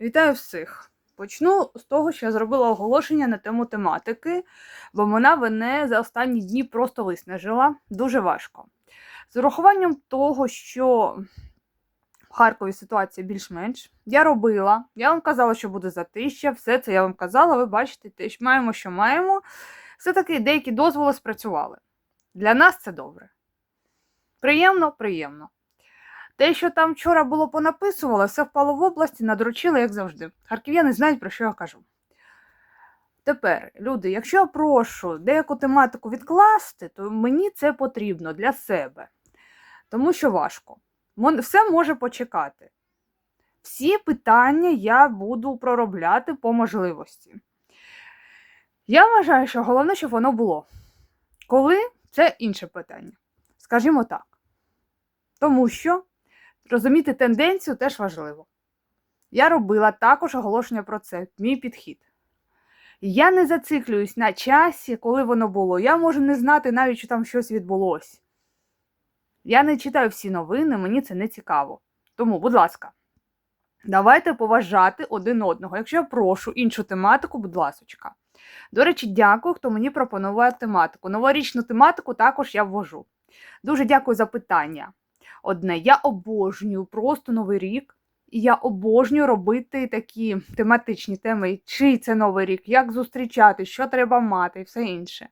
Вітаю всіх! Почну з того, що я зробила оголошення на тему тематики, бо вона мене за останні дні просто виснажила. Дуже важко. З урахуванням того, що в Харкові ситуація більш-менш, я робила, я вам казала, що буде затища, все це я вам казала, ви бачите, те, що маємо, що маємо. Все-таки деякі дозволи спрацювали. Для нас це добре. Приємно, приємно. Те, що там вчора було понаписувало, все впало в області, надручили, як завжди. Харків'яни знають, про що я кажу. Тепер, люди, якщо я прошу деяку тематику відкласти, то мені це потрібно для себе. Тому що важко. Все може почекати. Всі питання я буду проробляти по можливості. Я вважаю, що головне, щоб воно було. Коли це інше питання. Скажімо так. Тому що розуміти тенденцію теж важливо. Я робила також оголошення про це, мій підхід. Я не зациклююсь на часі, коли воно було. Я можу не знати навіть, що там щось відбулося. Я не читаю всі новини, мені це не цікаво. Тому, будь ласка, давайте поважати один одного. Якщо я прошу іншу тематику, будь ласочка. До речі, дякую, хто мені пропонував тематику. Новорічну тематику також я ввожу. Дуже дякую за питання. Одне, я обожнюю просто новий рік, і я обожнюю робити такі тематичні теми, чий це новий рік, як зустрічати, що треба мати і все інше.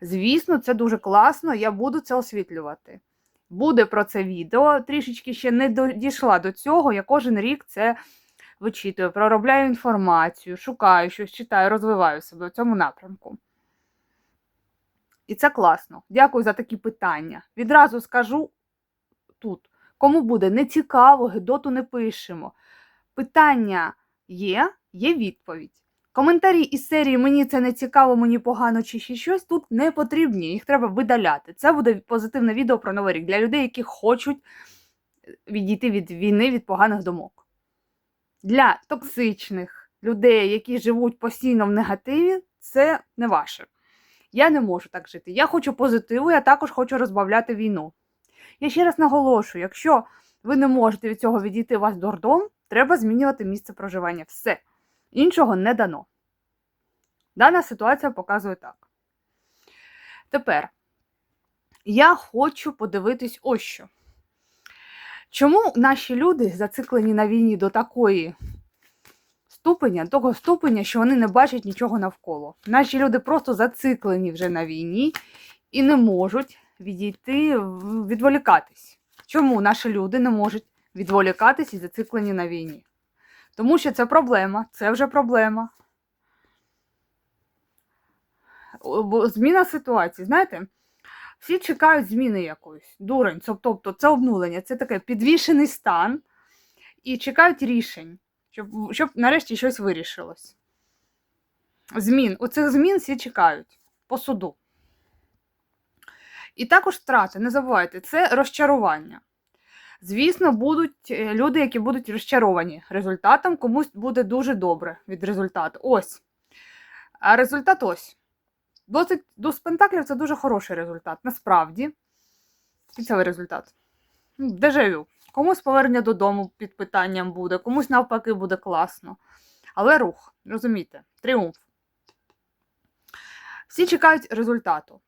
Звісно, це дуже класно, я буду це освітлювати. Буде про це відео. Трішечки ще не дійшла до цього. Я кожен рік це вичитую, проробляю інформацію, шукаю щось, читаю, розвиваю себе в цьому напрямку. І це класно. Дякую за такі питання. Відразу скажу тут. Кому буде не цікаво, гидоту не пишемо. Питання є, є відповідь. Коментарі із серії Мені це не цікаво, мені погано чи ще щось тут не потрібні, їх треба видаляти. Це буде позитивне відео про Новий рік для людей, які хочуть відійти від війни, від поганих думок. Для токсичних людей, які живуть постійно в негативі, це не ваше. Я не можу так жити. Я хочу позитиву, я також хочу розбавляти війну. Я ще раз наголошую: якщо ви не можете від цього відійти у вас дурдом, треба змінювати місце проживання. Все. Іншого не дано. Дана ситуація показує так. Тепер я хочу подивитись ось що. Чому наші люди зациклені на війні до такої ступеня, того ступеня, що вони не бачать нічого навколо? Наші люди просто зациклені вже на війні і не можуть відійти, відволікатись. Чому наші люди не можуть відволікатись і зациклені на війні? Тому що це проблема, це вже проблема. Зміна ситуації. Знаєте, всі чекають зміни якоїсь. Дурень, тобто це обнулення, це таке підвішений стан і чекають рішень, щоб, щоб нарешті щось вирішилось. Змін. У цих змін всі чекають по суду. І також втрати, не забувайте, це розчарування. Звісно, будуть е, люди, які будуть розчаровані результатом, комусь буде дуже добре від результату. Ось. А результат ось. Досить до спектаклів це дуже хороший результат. Насправді. Кінцевий результат. Дежавю. Комусь повернення додому під питанням буде, комусь навпаки буде класно. Але рух, розумієте, тріумф. Всі чекають результату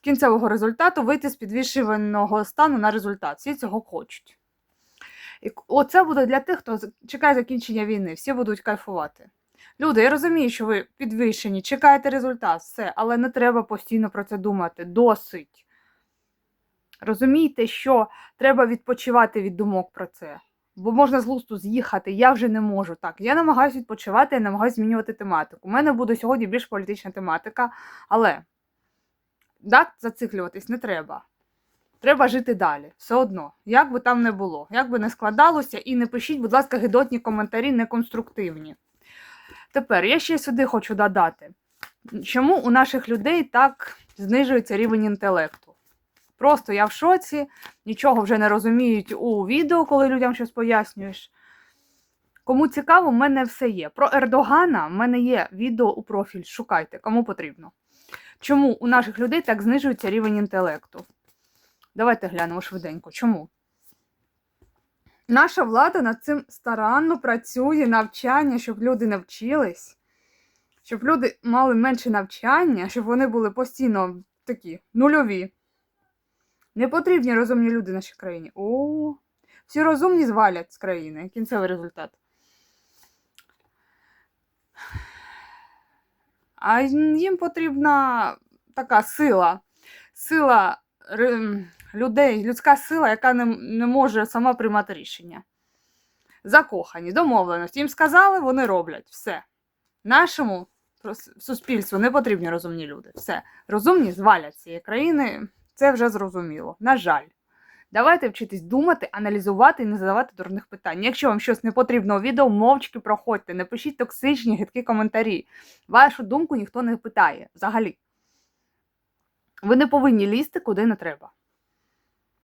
кінцевого результату вийти з підвішуваного стану на результат. Всі цього хочуть. І оце буде для тих, хто чекає закінчення війни. Всі будуть кайфувати. Люди, я розумію, що ви підвищені, чекаєте результат, все, але не треба постійно про це думати. Досить. Розумійте, що треба відпочивати від думок про це. Бо можна з глузду з'їхати, я вже не можу. Так, я намагаюся відпочивати, я намагаюся змінювати тематику. У мене буде сьогодні більш політична тематика, але так, зациклюватись не треба. Треба жити далі. Все одно, як би там не було, як би не складалося, і не пишіть, будь ласка, гидотні коментарі неконструктивні. Тепер я ще сюди хочу додати, чому у наших людей так знижується рівень інтелекту. Просто я в шоці, нічого вже не розуміють у відео, коли людям щось пояснюєш. Кому цікаво, в мене все є. Про Ердогана в мене є відео у профіль. Шукайте, кому потрібно. Чому у наших людей так знижується рівень інтелекту? Давайте глянемо швиденько. Чому? Наша влада над цим старанно працює, навчання, щоб люди навчились, щоб люди мали менше навчання, щоб вони були постійно такі нульові. Не потрібні розумні люди в нашій країні. О, всі розумні звалять з країни. Кінцевий результат. А їм потрібна така сила. Сила людей, людська сила, яка не, не може сама приймати рішення. Закохані, домовленості. Їм сказали, вони роблять. Все. Нашому суспільству не потрібні розумні люди. Все. Розумні звалять цієї країни. Це вже зрозуміло. На жаль. Давайте вчитись думати, аналізувати і не задавати дурних питань. Якщо вам щось не потрібно у відео, мовчки проходьте, не пишіть токсичні, гидкі коментарі. Вашу думку ніхто не питає взагалі. Ви не повинні лізти куди не треба.